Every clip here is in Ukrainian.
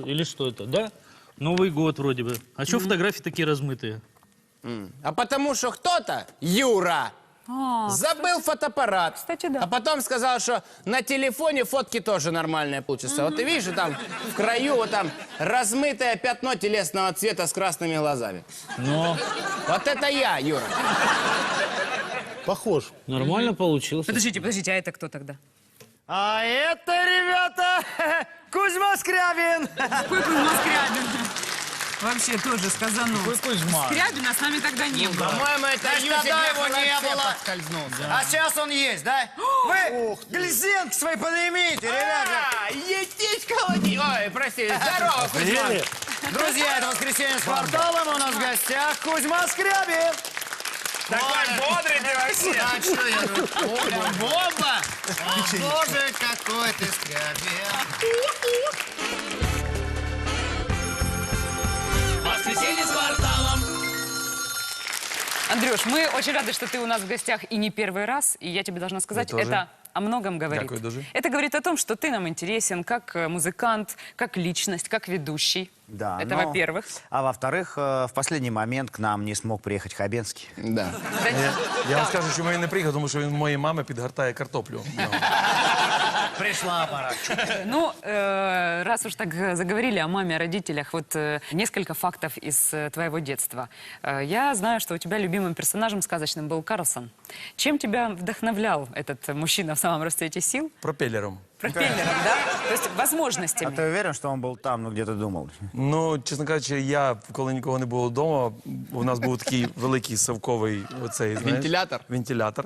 или что это, да? Новый год вроде бы. А что фотографии такие размытые? А потому что кто-то, Юра, забыл фотоаппарат. Кстати, да. А потом сказал, что на телефоне фотки тоже нормальные получатся. Вот ты видишь, там в краю вот там размытое пятно телесного цвета с красными глазами. Но Вот это я, Юра. похож. Нормально получился. Подождите, подождите, а это кто тогда? А это, ребята, Кузьма Скрябин. Какой Кузьма Скрябин? Вообще тоже сказано. Кузьма? Скрябина с нами тогда не было. По-моему, это Значит, Юзик тогда его не было. А сейчас он есть, да? Вы глизенки свои поднимите, ребята. А, етить колоди. Ой, прости, здорово, Кузьма. Друзья, это воскресенье с кварталом. У нас в гостях Кузьма Скрябин. Такой бодрый ты вообще. А что я? Прям бомба. О, боже, какой ты Скрябин. Андрюш, мы очень рады, что ты у нас в гостях и не первый раз. И я тебе должна сказать, тоже. это о многом говорит. Дякую дуже. Это говорит о том, что ты нам интересен как э, музыкант, как личность, как ведущий. Да, Это но- во-первых. А во-вторых, э, в последний момент к нам не смог приехать Хабенский. Да. Я, я вам скажу, що він не приїхав, тому що він моїй мамі підгортає картоплю. Ну. Пришла пора. Ну, э, раз уж так э, заговорили о маме, о родителях, вот э, несколько фактов из э, твоего детства. Э, я знаю, что у тебя любимым персонажем сказочным был Карлсон. Чем тебя вдохновлял этот мужчина в самом расцвете сил? Пропелером. Пропеллером, да? То есть А возможностями. ты уверен, что он был там, ну где ты думал? Ну, чесно кажучи, я, коли нікого не було вдома, у нас був такий великий совковий оцей, знаєш, Вентилятор? Вентилятор.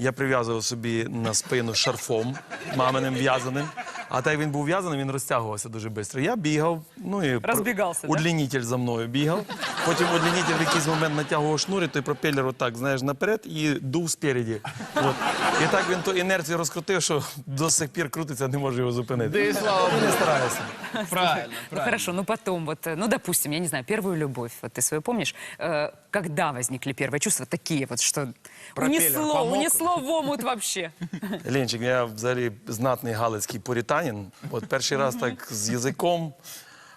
Я прив'язував собі на спину шарфом маминим в'язаним. А так як він був в'язаний, він розтягувався дуже швидко. Я бігав, ну і Розбігався, да? удлінитель за мною бігав. Потім удлінитель в якийсь момент натягував шнур, і той пропелер отак, знаєш, наперед і дув спереді. От. І так він ту інерцію розкрутив, що до сих пір крутиться, не може його зупинити. Да и слава богу. Не стараюся. Правильно, Ну хорошо, ну потом вот, э, ну допустим, я не знаю, первую любовь, вот ты свою помнишь, Э, когда возникли первые чувства такие вот, что унесло, унесло в омут вообще? Ленчик, я взагалі знатний галицький порітанін. От перший раз так з язиком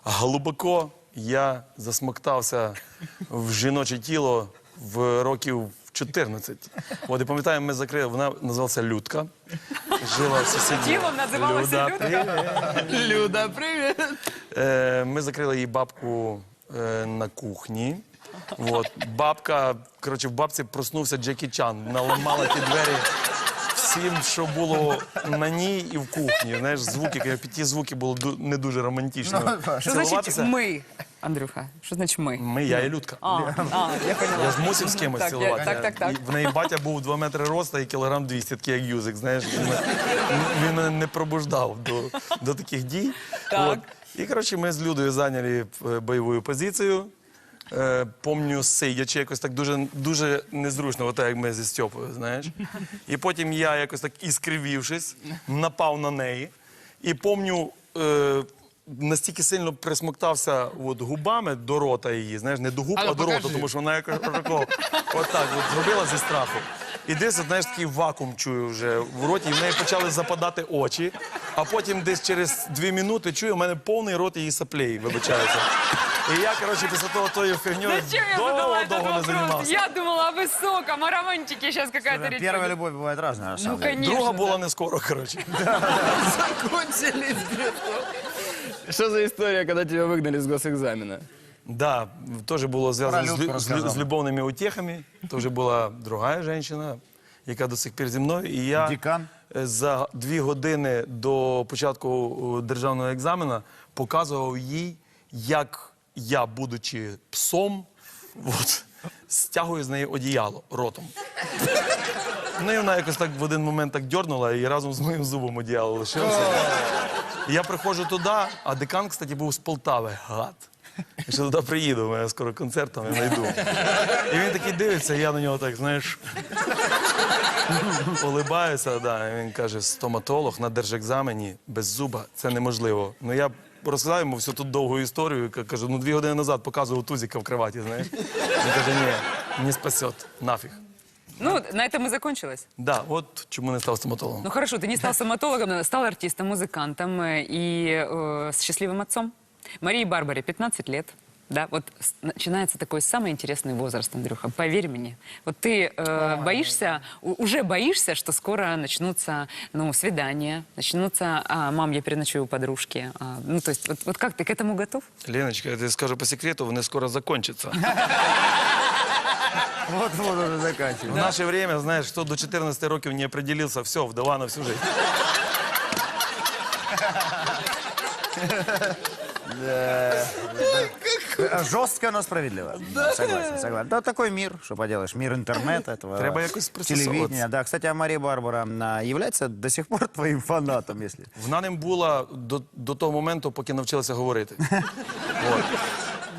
глибоко я засмоктався в жіноче тіло в років 14. От і пам'ятаю, ми закрили, вона називалася Людка. Жила в сусідній. Тілом називалася Люда. Люда, привет. Е, Ми закрили її бабку е, на кухні. От. Бабка, коротше, в бабці проснувся Джекі Чан, наламала ті двері всім, що було на ній і в кухні. Знаєш, звуки, ті звуки було не дуже романтично. Что значит мы, Андрюха? Что значит мы? Ми, я і Людка. А, а, я поняла. Я ж мусив з кимось Так, я- цілувати. так, так, так. І В неї батя був 2 метри роста і кілограм 200, такий як юзик, знаєш. Він, мене- він мене не пробуждав до, до таких дій. Так. От. І, коротше, ми з Людою зайняли е, бойову позицію. Е, помню, сидячи, якось так дуже, дуже незручно, отак, як ми зі Стьопою, знаєш. І потім я якось так іскривівшись, напав на неї. І помню, е, настільки сильно присмоктався от, губами до рота її, знаєш, не до губ, А а до рота, тому що вона якось отако, отак от, зробила зі страху. І десь, знаєш, такий вакуум чую вже в роті, і в неї почали западати очі. А потім десь через дві минути чую, у мене повний рот її саплей, вибачаюся. І я, коротше, після того тою фігньою Зачем я задала этот довго-довго не вопрос? займався. Я думала о высоком, о романтике сейчас какая-то речь. Первая пойдет. любовь бывает разная, на Ну, самом деле. конечно. Друга да. була не скоро, коротше. Закончились. Что за история, когда тебя выгнали с госэкзамена? Да, тоже було зв'язано з, Людку лю- з, лю- розказав. з любовними утехами. Тоже була друга жінка, яка до сих пір зі мною. І я Дікан? е, за дві години до початку е, державного екзамена показував їй, як я, будучи псом, от, стягую з неї одіяло ротом. Ну і вона якось так в один момент так дьорнула і разом з моїм зубом одіяло лишилося. Я приходжу туди, а декан, кстати, був з Полтави. Гад. Я ще туди приїду, мене скоро концерт там, я знайду. І він такий дивиться, і я на нього так, знаєш, улибаюся, да. І він каже, стоматолог на держекзамені без зуба це неможливо. Ну я розказав йому всю тут довгу історію, ка- кажу, ну дві години назад показував тузіка в кроваті, знаєш. Він каже, ні, не спасет, нафіг. Ну, на этом и закончилось. Да, от чому не став стоматологом. Ну хорошо, ты не стал стоматологом, но стал артистом, музыкантом э, и э, с счастливым отцом. Марии Барбаре 15 лет. Да, вот с- начинается такой самый интересный возраст, Андрюха, поверь мне. Вот ты э, боишься, у- уже боишься, что скоро начнутся, ну, свидания, начнутся, а, мам, я переночую у подружки. А, ну, то есть, вот, вот как, ты к этому готов? Леночка, я тобі скажу по секрету, вони скоро закончаться. Вот-вот уже заканчиваем. В наше время, знаєш, хто до 14 років не определився, все, вдова на всю жизнь. Жестко, но справедливо. Да. Согласен, согласен. Да, такой мир, что поделаешь. Мир интернета, этого Треба якось пристосовуватися. телевидения. Да, кстати, а Мария Барбара а, является до сих пор твоим фанатом, если... Вона ним була до, до того моменту, поки навчилася говорити. От.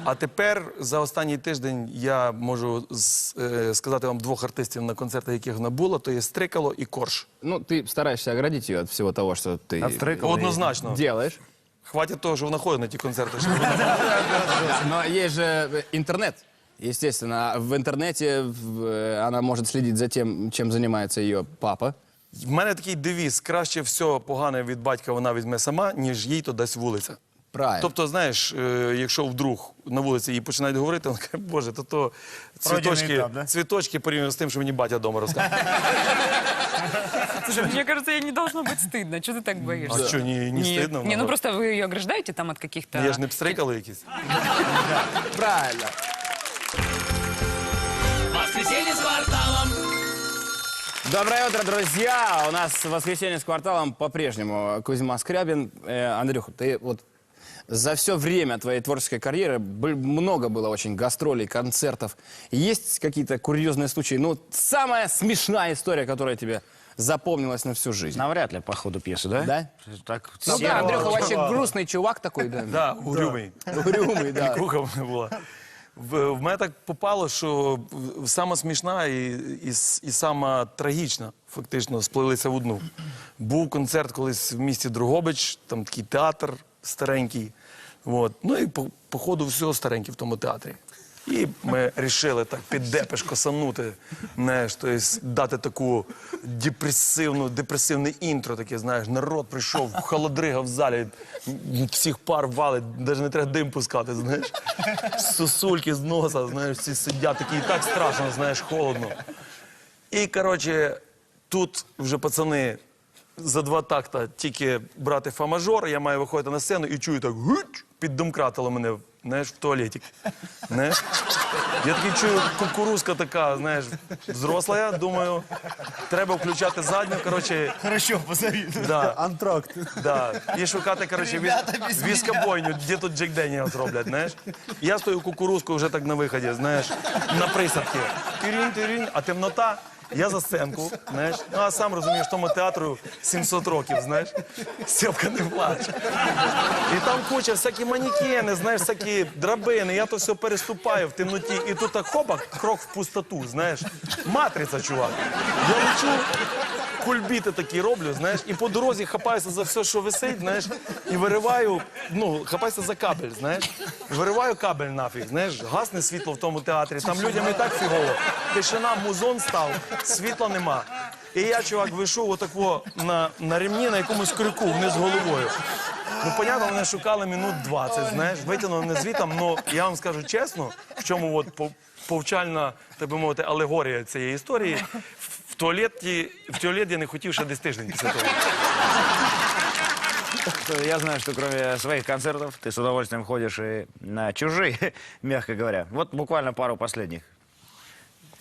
А тепер за останній тиждень я можу з- е, сказати вам двох артистів на концертах, яких вона була, то є Стрикало і Корж. Ну, ты стараешься оградить ее от всего того, что ты Отстрыкал. Однозначно. делаешь. Хватить того, що вона ходить на концерти. щоб вона- Но есть же э, интернет. Естественно, в интернете в- э, она может следить за тем, чем занимается ее папа. В мене такий девіз: краще все погане від батька вона візьме сама, ніж їй то дасть вулиця. Правильно. Тобто, знаєш, е, якщо вдруг на вулиці їй починають говорити, вона каже, боже, то то цвіточки, етап, да? цвіточки порівняно з тим, що мені батя вдома розказує. Слушай, мне кажется, ей не должно быть стыдно. Что ты так боишься? А що, ні, не Нет. стидно? Не, ну наоборот? просто вы ее ограждаете там от каких-то... Я ж не пстрикали якісь. Правильно. Доброе утро, друзья! У нас воскресенье с кварталом по-прежнему Кузьма Скрябин. Э, Андрюха, ты вот за все время твоей творческой карьеры б- много было очень гастролей, концертов. Есть какие-то курьезные случаи? Ну, самая смешная история, которая тебе запомнилась на всю жизнь. Навряд ли по ходу пьесы, да? Да? Так, Ну серо. да, Андрюха вообще грустный чувак такой, да. Да, угрюмий. Угрюмый, да. Куха в мене була. В, в мене так попало, що в- сама смішна і, і, с- і сама трагічна фактично сплилися в одну. Був концерт колись в місті Другобич, там такий театр старенький. От. Ну і по, по ходу всього старенький в тому театрі. І ми вирішили так під депеш косанути, знаєш, тобто дати таку депресивну, депресивне інтро, таке, знаєш, народ прийшов, холодрига в залі, всіх пар валить, навіть не треба дим пускати, знаєш. Сосульки з носа, знаєш, всі сидять, такі і так страшно, знаєш, холодно. І, коротше, тут вже пацани за два такта тільки брати фа-мажор, я маю виходити на сцену і чую так гуч, піддомкратило мене, знаєш, в туалеті. Знаєш? Я такий чую, кукурузка така, знаєш, взросла, я думаю, треба включати задню, коротше, Хорошо, позови. Да. Антракт. Да. І шукати, коротше, віз... віскобойню, де тут Джек Деніелс роблять, знаєш. Я стою кукурузкою вже так на виході, знаєш, на присадки. Тирінь, тирінь, а темнота. Я за сценку, знаєш. Ну, а сам розумієш, тому театру 700 років, знаєш. Степка не плаче. І там куча всякі манікени, знаєш, всякі драбини. Я то все переступаю в темноті. І тут так хопа, крок в пустоту, знаєш. Матриця, чувак. Я лечу, кульбіти такі роблю, знаєш, і по дорозі хапаюся за все, що висить, знаєш, і вириваю, ну, хапаюся за кабель, знаєш. Вириваю кабель нафіг, знаєш, гасне світло в тому театрі, там людям і так фігово. Тишина, музон став, світла нема. І я, чувак, вийшов отако на, на ремні на якомусь крюку вниз головою. Ну, понятно, вони шукали минут 20, знаєш, витягнули мене звітом, ну, я вам скажу чесно, в чому от пов- повчальна, так би мовити, алегорія цієї історії. Туалеті, в туалет я не хотів ще десь тиждень після того. Я знаю, что кроме своих концертов ты с удовольствием ходишь и на чужие, мягко говоря. Вот буквально пару последних.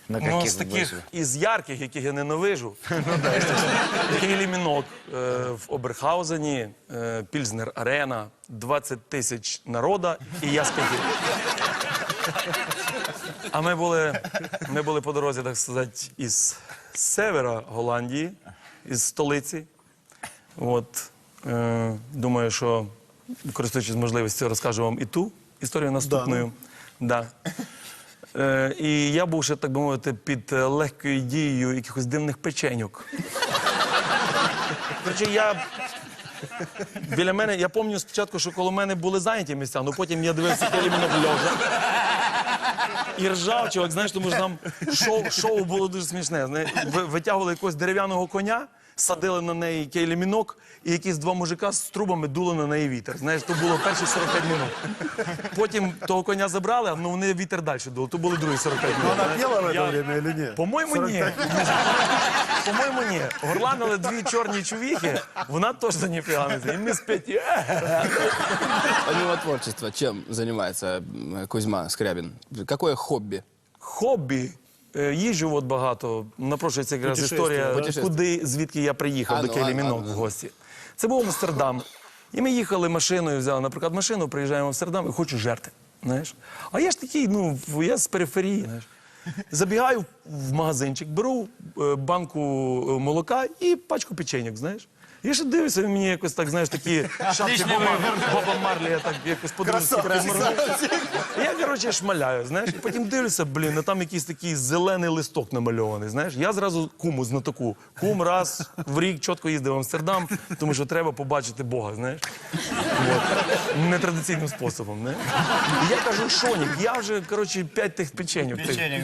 На Ну, з таких были? із ярких, яких я ненавижу, такий лімінок е, в Оберхаузені, е, Пільзнер Арена, 20 тисяч народа і я спікер. А ми були, ми були по дорозі, так сказати, із севера Голландії, із столиці. От, е, думаю, що користуючись можливістю, розкажу вам і ту історію наступною. Да. Е, і я був ще, так би мовити, під е, легкою дією якихось дивних печеньок. Короче, я біля мене, я пам'ятаю спочатку, що коло мене були зайняті місця, але потім я дивився іменно льожа. І ржав, чувак, знаєш, тому що там шоу, шоу було дуже смішне. Витягували якогось дерев'яного коня, садили на неї кейлемінок, і якісь два мужика з трубами дули на неї вітер. Знаєш, то було перші 45 минут. Потім того коня забрали, але вони вітер далі дули, то були другі 45 минут. Она знаєш. пела в это время или нет? По-моєму, ні. По-моєму, ні. Горланили дві чорні чувіхи, вона теж за ніфіга не знає. І ми сп'яті. Помимо творчества, чем занимается м, Кузьма Скрябин? Какое хобби? Хобі. Е, Їжджу от багато. Напрошується якраз історія, куди, звідки я приїхав до ну, Келі Мінок в гості. Це був Амстердам. І ми їхали машиною, взяли, наприклад, машину, приїжджаємо в Амстердам і хочу жерти. Знаєш? А я ж такий, ну, я з периферії. Знаєш? Забігаю в магазинчик, беру е, банку е, молока і пачку печеньок, знаєш. Я ще дивлюся, він мені якось так, знаєш, такі шапки Боба, Боба Марлі, я так якось подивився. Я, коротше, шмаляю, знаєш, і потім дивлюся, блін, а там якийсь такий зелений листок намальований. Знаєш, я зразу куму знатоку. Кум раз в рік чітко їздив в Амстердам, тому що треба побачити Бога, знаєш. От. Нетрадиційним способом. Не? І я кажу, Шонік, я вже, коротше, п'ять тих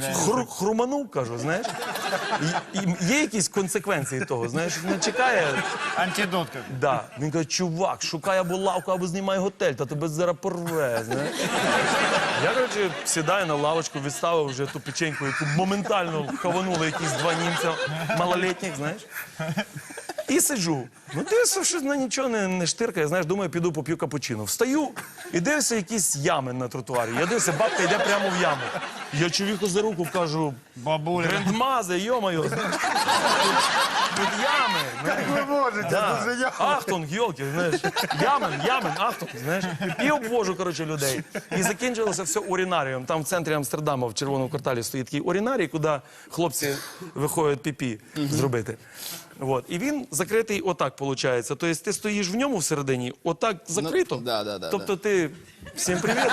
да. хру- хруманув, кажу, знаєш. І, і є якісь консеквенції того, знаєш, не чекає. Антидот как. Да. Він каже, чувак, шукай або лавку, або знімай готель, та тебе зараз порве. Знаєш? Я, коротше, сідаю на лавочку, відставив вже ту печеньку, яку моментально хаванули якісь два німця малолітніх, знаєш. І сиджу. Ну, дивлюся, що на нічого не, не штиркає. Знаєш, думаю, піду поп'ю капучино. Встаю і дивлюся якісь ями на тротуарі. Я дивлюся, бабка йде прямо в яму. Я чоловіку за руку кажу, Бабуля. грандмазе, йо-моє. Тут, тут ями. знаєш. Вы можете, Да. тут же. Ахтунг, йолки, знаєш. Ямен, ямен, ахтунг, знаєш. І обвожу, коротше, людей. І закінчилося все урінарієм. Там в центрі Амстердама, в червоному кварталі, стоїть такий урінарій, куди хлопці виходять піпі зробити. От. І він закритий отак, виходить. Тобто ти стоїш в ньому всередині, отак закрито. да, да, да, тобто ти всім привіт.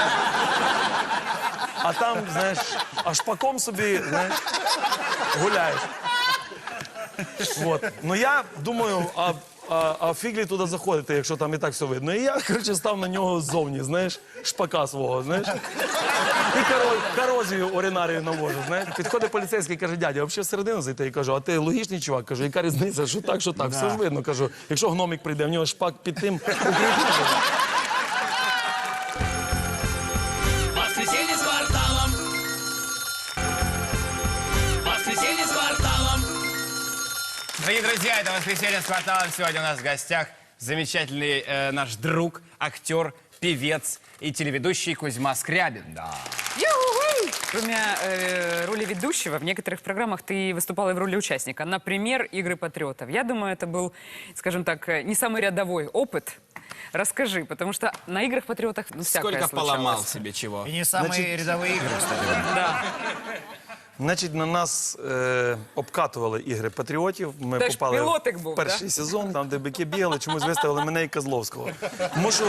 А там, знаєш, аж паком собі, знаєш, гуляєш. От. Ну я думаю, а, а, а фіглі туди заходити, якщо там і так все видно. І я, коротше, став на нього ззовні, знаєш, шпака свого, знаєш. І коро, корозію оринарію навожу, знаєш. Підходить поліцейський і каже, дядя, взагалі всередину зайти. і кажу, а ти логічний чувак? Кажу, яка різниця, що так, що так, все ж видно. Кажу, якщо гномик прийде, в нього шпак під тим. укріплений. Дорогие друзья, это «Воскресенье с кварталом». Сегодня у нас в гостях замечательный э, наш друг, актер, певец и телеведущий Кузьма Скрябин. Да. Кроме э, роли ведущего, в некоторых программах ты выступала и в роли участника. Например, «Игры патриотов». Я думаю, это был, скажем так, э, не самый рядовой опыт. Расскажи, потому что на «Играх патриотов» ну, всякое Сколько поломал случалось. себе чего. И не самые рядовые игры, кстати. Да. Значить, на нас е, обкатували ігри патріотів. Ми Теж попали пілотик в був, перший сезон, там, де бики бігали, чомусь виставили мене і Козловського. Мушу,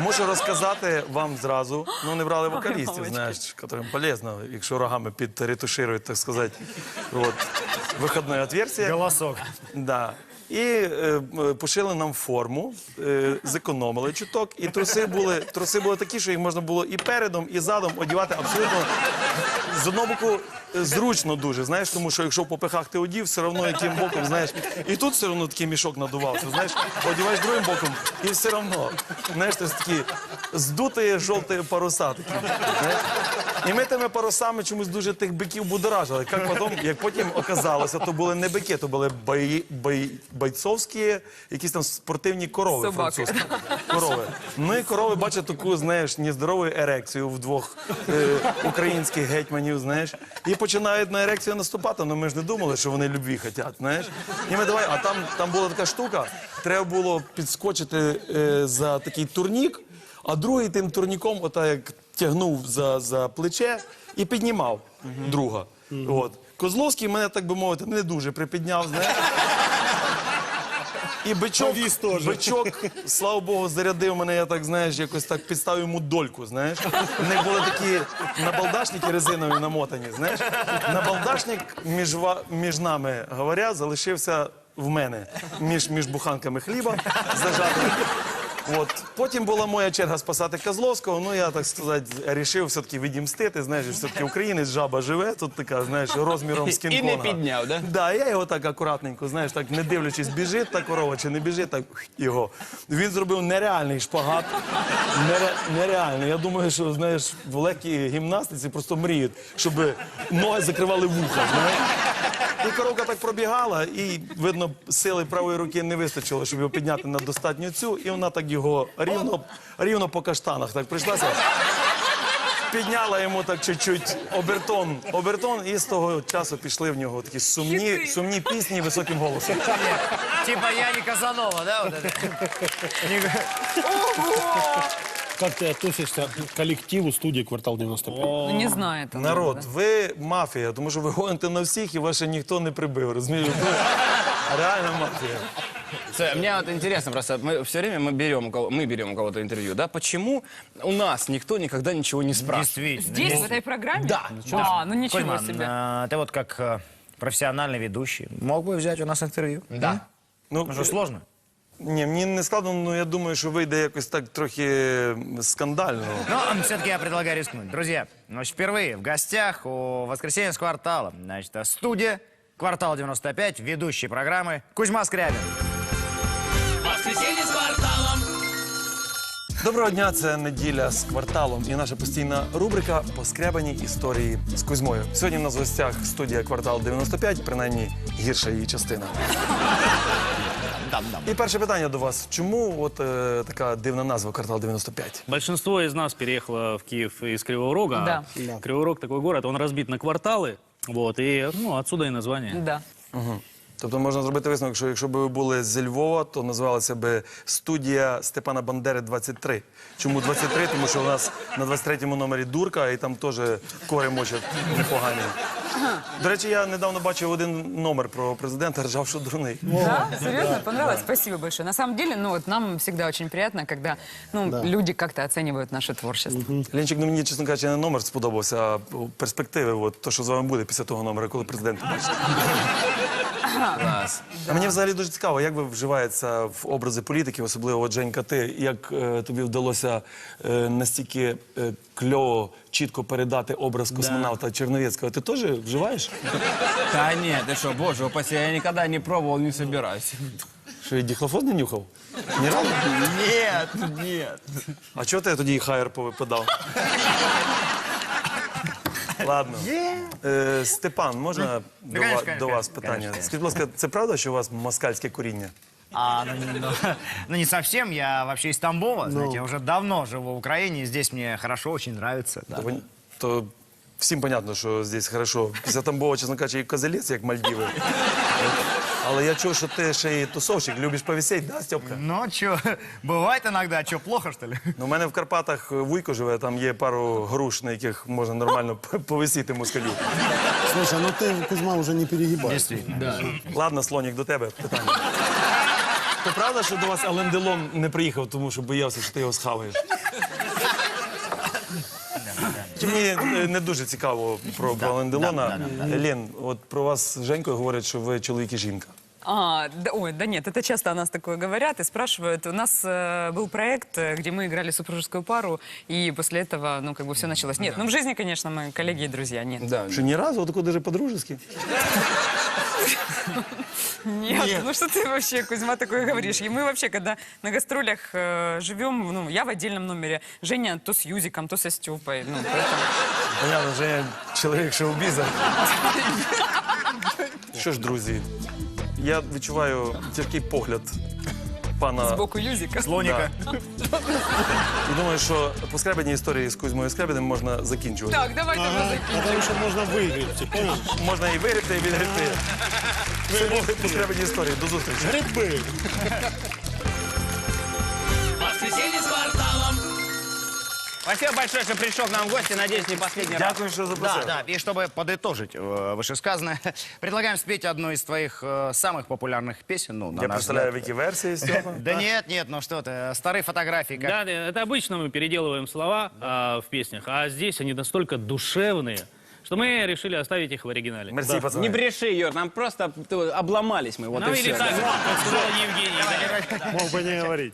мушу розказати вам зразу. Ну, не брали вокалістів, знаєш, яким полезно, якщо рогами підретуширують, так сказати, от, виходне отверстие. Голосок. Да. І е, е, пошили нам форму, е, зекономили чуток, і труси були, труси були такі, що їх можна було і передом, і задом одягати абсолютно з одного боку зручно дуже, знаєш, тому що якщо в попихах ти одів, все одно яким боком, знаєш, і тут все одно такий мішок надувався, знаєш, одіваєш другим боком, і все одно, знаєш, це такі здуті жовті паруса такі. Знаєш? І ми тими парусами чомусь дуже тих биків будоражили. Як потім, як потім оказалося, то були не бики, то були бай, бай, бойцовські, якісь там спортивні корови Собаки. французькі. Корови. Ну і корови бачать таку, знаєш, нездорову ерекцію в двох е, українських гетьманів, знаєш. І починають на ерекцію наступати. Ну ми ж не думали, що вони любві хочуть, знаєш. І ми давай, а там, там була така штука, треба було підскочити е, за такий турнік, а другий тим турніком, ота як тягнув за, за плече і піднімав друга. От. Козловський мене, так би мовити, не дуже припідняв, знаєш. І бичок, бичок, слава Богу, зарядив мене, я так, знаєш, якось так підставив йому дольку, знаєш. У них були такі набалдашники резинові намотані, знаєш. Набалдашник між, ва- між нами, говоря, залишився в мене. Між, між буханками хліба зажатий. От. Потім була моя черга спасати Козловського. Ну, я, так сказати, рішив все-таки відімстити. Знаєш, все-таки українець жаба живе, тут така, знаєш, розміром з І не підняв, да? Да, я його так акуратненько, знаєш, так не дивлячись, біжить та корова чи не біжить, так його. Він зробив нереальний шпагат. Нере, нереальний. Я думаю, що знаєш, в легкій гімнастиці просто мріють, щоб ноги закривали вуха. Знаєш? І коровка так пробігала, і видно, сили правої руки не вистачило, щоб його підняти на достатню цю, і вона так його рівно, рівно по каштанах так прийшлася. Підняла йому так чуть-чуть обертон, обертон, і з того часу пішли в нього такі сумні, сумні пісні високим голосом. Типа я не Казанова, да? Вот это? Как ты относишься к коллективу студии «Квартал 95»? Ну, не знаю это. Народ, ви мафія, тому що ви гоните на всіх і вас ще ніхто не прибив. Розумієш? Ви реальна мафія. Слушай, мне вот интересно просто, мы все время мы берем, у кого, мы берем у кого-то интервью, да? Почему у нас никто никогда ничего не спрашивает? Действительно. Здесь, в этой программе? Да. А, ну ничего Кузьма, себе. а, ты вот как э, профессиональный ведущий мог бы взять у нас интервью? Да. Ну, Ну что, сложно? ні, мені не складно, але я думаю, що вийде якось так трохи скандально. Но все-таки я предлагаю рискнуть. Друзья, значит, впервые в гостях у «Воскресенье с кварталом». Значит, а студия «Квартал 95», ведущий программы Кузьма Скрябин. Доброго дня, це неділя з кварталом і наша постійна рубрика Поскребані історії з Кузьмою. Сьогодні в нас в гостях студія Квартал 95, принаймні гірша її частина. І перше питання до вас: чому от е, така дивна назва Квартал 95? Большинство из нас переехало в Киев из Кривого Рога. Да. А Кривой Рог такой город, он разбит на кварталы. Вот, и ну, отсюда и название. Да. Тобто можна зробити висновок, що якщо б ви були зі Львова, то називалася би студія Степана Бандери 23. Чому 23? Тому що у нас на 23-му номері дурка, і там теж кори мочать непогані. До речі, я недавно бачив один номер про президента, ржав, що дурний. Да? Серьезно? Понравилось? Спасибо большое. На самом деле, ну вот нам всегда очень приятно, когда ну, люди как-то оценивают наше творчество. Лінчик, ну мені, чесно кажучи, не номер сподобався, а перспективи, от, то, що з вами буде після того номера, коли президент побачите. А мені взагалі дуже цікаво, як ви вживаєтеся в образи політиків, особливо от, Женька, ти, як е, тобі вдалося е, настільки е, кльово, чітко передати образ космонавта Черновецького. Ти теж вживаєш? Да нет, ты что, боже упаси, я никогда не пробовал, не собираюсь. Що і діхлофон не нюхав? Ні разу? Нет, нет. А чого ти тоді і хайер повипадав? Ладно. Е, Степан, можна до, конечно, ва- конечно, до вас конечно, питання? конечно. Скажіть, будь ласка, це правда, що у вас москальське коріння? А, ну, не- ну, ну, не совсем, я вообще из Тамбова, знаете, я уже давно живу в Украине, и здесь мне хорошо, очень нравится. да. То, пон- то всім понятно, що здесь хорошо. Після Тамбова, чесно кажучи, і козелець, як Мальдіви. Але я чув, що ти ще й тусовщик, любиш повісеть, да, Степка? Ну, что, бывает иногда, что, плохо, что ли? Ну, у мене в Карпатах вуйко живе, там є пару груш, на яких можна нормально повисіти москалю. Слушай, ну ты, Кузьма, уже не перегибай. Действительно. Ладно, слонік, до тебе питання. То правда, що до вас Ален Делон не приїхав, тому що боявся, що ти його схаваєш? Чи Мені е, не дуже цікаво про, про Ален Делона. Лен, от про вас з Женькою говорять, що ви чоловік і жінка. А, да, ой, да нет, это часто о нас такое говорят и спрашивают. У нас э, был проект, э, где мы играли супружескую пару, и после этого, ну, как бы все началось. Нет, ну, в жизни, конечно, мы коллеги и друзья, нет. Да. Що ні разу, отако даже по-дружески. Нет, ну что ты вообще, Кузьма, такое говоришь? И мы вообще, когда на гастролях э, живем, ну, я в отдельном номере, Женя то с Юзиком, то со Степой, ну, поэтому... Понятно, що я чоловік шоу-біза. Що ж, друзі, я відчуваю тяжкий погляд пана Сбоку Юзика. Слоника. і думаю, що поскребені історії з Кузьмою Скребіним можна закінчувати. Так, давай, давай, Ага, закинь. потому что можно выиграть, ты понял? Можна і вигрібти, і відгребти. Це були поскребені історії. До зустрічі. Грибы. Воскресенье с кварталом. Спасибо большое, что пришел к нам в гости. Надеюсь, не последний раз. Дякую, що Да, запросили. да, и чтобы подытожить э, вышесказанное, предлагаем спеть одну из твоих э, самых популярных песен. Ну, на Я наш представляю, в взгляд. які версії Степа. Да нет, нет, ну что ты, старые фотографии, как Да, это обычно мы переделываем слова а, в песнях, а здесь они настолько душевные, что мы решили оставить их в оригинале. Мерсі, пацани. Не бреши, Юр, нам просто ты, обломались мы, вот Ну и или все. так, как сказала Евгения. да. Мог бы не говорить.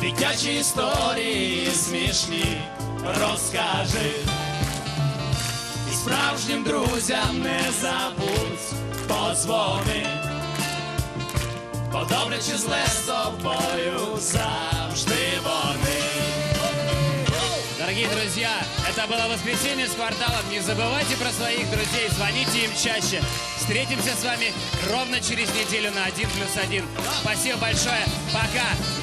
Дитячі історії смішні розкажи. І справжнім друзям не забудь подзвони. Бо добре чи зле з тобою завжди вони. Дорогие друзья, это было воскресенье с кварталом. Не забывайте про своих друзей, звоните им чаще. Встретимся с вами ровно через неделю на 1 плюс 1. Спасибо большое. Пока.